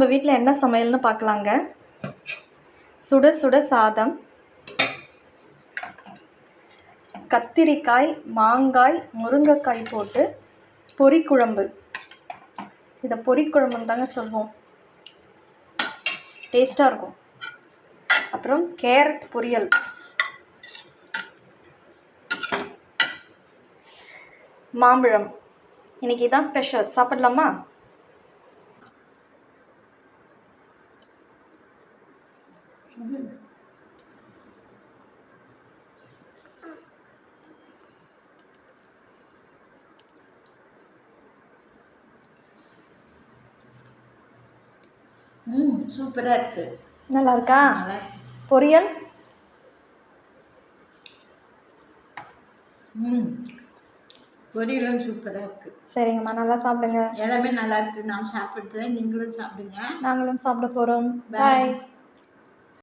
நம்ம வீட்டில் என்ன சமையல்னு பார்க்கலாங்க சுட சுட சாதம். கத்திரிக்காய் மாங்காய் முருங்கைக்காய் போட்டு பொரிக்குழம்பு இதை பொரிக்குழம்புன்னு தாங்க சொல்லுவோம் டேஸ்ட்டாக இருக்கும். அப்புறம் கேரட் பொரியல். மாம்பழம். இன்றைக்கி இதான் ஸ்பெஷல். சாப்பிடலாமா? ம் சூப்பராக இருக்கு. நல்லா இருக்கா. பொரியல்? ம் பொரியலும் சூப்பராக இருக்கு. சரிங்கம்மா நல்லா சாப்பிடுங்க. எல்லாமே நல்லா இருக்கு. நான் சாப்பிட்றேன் நீங்களும் சாப்பிடுங்க. நாங்களும் சாப்பிட போகிறோம். பாய்